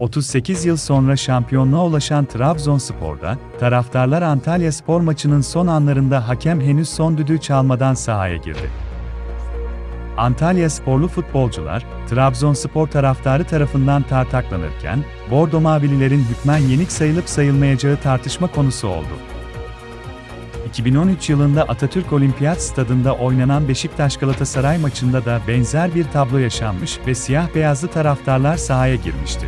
38 yıl sonra şampiyonluğa ulaşan Trabzonspor'da, taraftarlar Antalya Spor maçının son anlarında hakem henüz son düdüğü çalmadan sahaya girdi. Antalya sporlu futbolcular, Trabzonspor taraftarı tarafından tartaklanırken, Bordo Mavililerin hükmen yenik sayılıp sayılmayacağı tartışma konusu oldu. 2013 yılında Atatürk Olimpiyat Stadında oynanan Beşiktaş-Galatasaray maçında da benzer bir tablo yaşanmış ve siyah-beyazlı taraftarlar sahaya girmişti.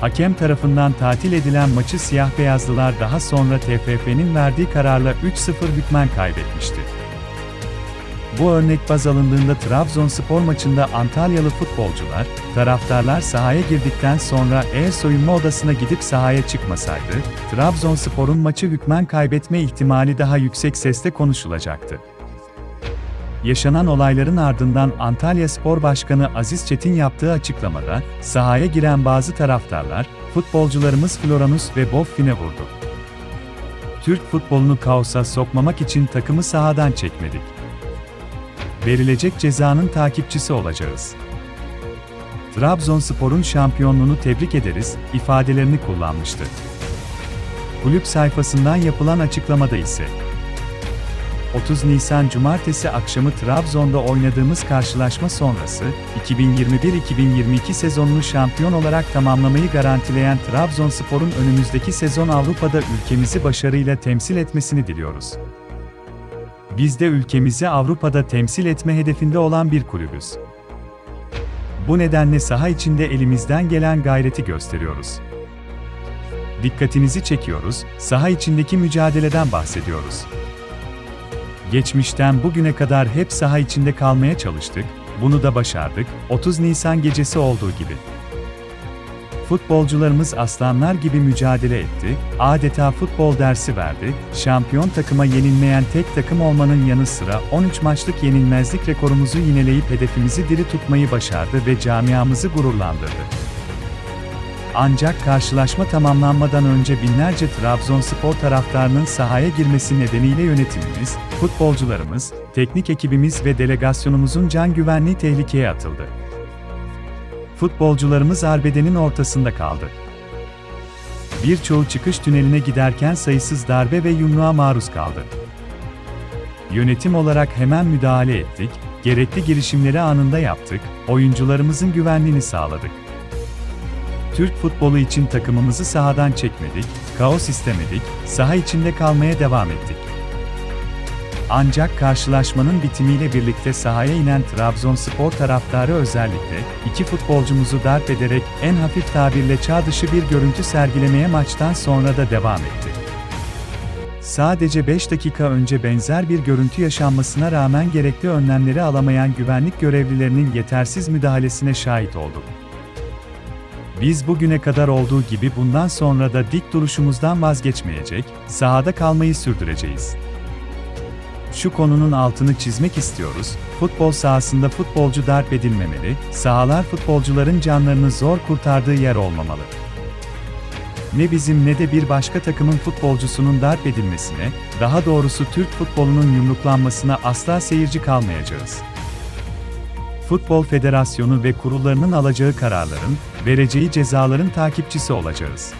Hakem tarafından tatil edilen maçı siyah-beyazlılar daha sonra TFF'nin verdiği kararla 3-0 hükmen kaybetmişti. Bu örnek baz alındığında Trabzonspor maçında Antalyalı futbolcular, taraftarlar sahaya girdikten sonra eğer soyunma odasına gidip sahaya çıkmasaydı, Trabzonspor'un maçı hükmen kaybetme ihtimali daha yüksek sesle konuşulacaktı. Yaşanan olayların ardından Antalya Spor Başkanı Aziz Çetin yaptığı açıklamada, sahaya giren bazı taraftarlar, futbolcularımız Floranus ve Boffin'e vurdu. Türk futbolunu kaosa sokmamak için takımı sahadan çekmedik verilecek cezanın takipçisi olacağız. Trabzonspor'un şampiyonluğunu tebrik ederiz ifadelerini kullanmıştı. Kulüp sayfasından yapılan açıklamada ise 30 Nisan Cumartesi akşamı Trabzon'da oynadığımız karşılaşma sonrası, 2021-2022 sezonunu şampiyon olarak tamamlamayı garantileyen Trabzonspor'un önümüzdeki sezon Avrupa'da ülkemizi başarıyla temsil etmesini diliyoruz. Biz de ülkemizi Avrupa'da temsil etme hedefinde olan bir kulübüz. Bu nedenle saha içinde elimizden gelen gayreti gösteriyoruz. Dikkatinizi çekiyoruz, saha içindeki mücadeleden bahsediyoruz. Geçmişten bugüne kadar hep saha içinde kalmaya çalıştık, bunu da başardık, 30 Nisan gecesi olduğu gibi. Futbolcularımız aslanlar gibi mücadele etti, adeta futbol dersi verdi, şampiyon takıma yenilmeyen tek takım olmanın yanı sıra 13 maçlık yenilmezlik rekorumuzu yineleyip hedefimizi diri tutmayı başardı ve camiamızı gururlandırdı. Ancak karşılaşma tamamlanmadan önce binlerce Trabzonspor taraftarının sahaya girmesi nedeniyle yönetimimiz, futbolcularımız, teknik ekibimiz ve delegasyonumuzun can güvenliği tehlikeye atıldı futbolcularımız arbedenin ortasında kaldı. Birçoğu çıkış tüneline giderken sayısız darbe ve yumruğa maruz kaldı. Yönetim olarak hemen müdahale ettik, gerekli girişimleri anında yaptık, oyuncularımızın güvenliğini sağladık. Türk futbolu için takımımızı sahadan çekmedik, kaos istemedik, saha içinde kalmaya devam ettik. Ancak karşılaşmanın bitimiyle birlikte sahaya inen Trabzonspor taraftarı özellikle iki futbolcumuzu darp ederek en hafif tabirle çağ dışı bir görüntü sergilemeye maçtan sonra da devam etti. Sadece 5 dakika önce benzer bir görüntü yaşanmasına rağmen gerekli önlemleri alamayan güvenlik görevlilerinin yetersiz müdahalesine şahit olduk. Biz bugüne kadar olduğu gibi bundan sonra da dik duruşumuzdan vazgeçmeyecek, sahada kalmayı sürdüreceğiz. Şu konunun altını çizmek istiyoruz, futbol sahasında futbolcu darp edilmemeli, sahalar futbolcuların canlarını zor kurtardığı yer olmamalı. Ne bizim ne de bir başka takımın futbolcusunun darp edilmesine, daha doğrusu Türk futbolunun yumruklanmasına asla seyirci kalmayacağız. Futbol Federasyonu ve kurullarının alacağı kararların, vereceği cezaların takipçisi olacağız.